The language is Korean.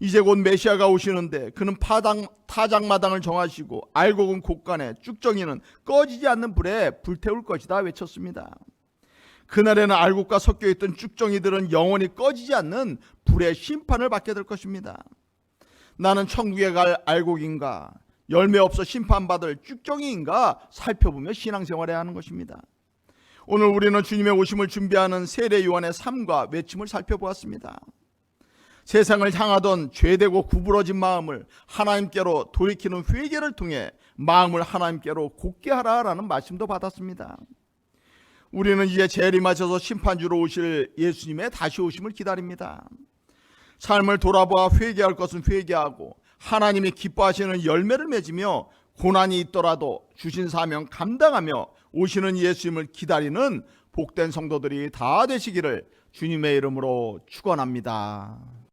이제 곧 메시아가 오시는데 그는 파당, 타작마당을 정하시고 알곡은 곳간에 쭉정이는 꺼지지 않는 불에 불태울 것이다 외쳤습니다. 그날에는 알곡과 섞여 있던 쭉정이들은 영원히 꺼지지 않는 불의 심판을 받게 될 것입니다. 나는 천국에 갈 알곡인가 열매 없어 심판받을 쭉정이인가 살펴보며 신앙생활해야 하는 것입니다. 오늘 우리는 주님의 오심을 준비하는 세례 요한의 삶과 외침을 살펴보았습니다. 세상을 향하던 죄되고 구부러진 마음을 하나님께로 돌이키는 회개를 통해 마음을 하나님께로 굳게 하라라는 말씀도 받았습니다. 우리는 이제 재림하셔서 심판주로 오실 예수님의 다시 오심을 기다립니다. 삶을 돌아보아 회개할 것은 회개하고 하나님이 기뻐하시는 열매를 맺으며 고난이 있더라도 주신 사명 감당하며 오시는 예수님을 기다리는 복된 성도들이 다 되시기를 주님의 이름으로 축원합니다.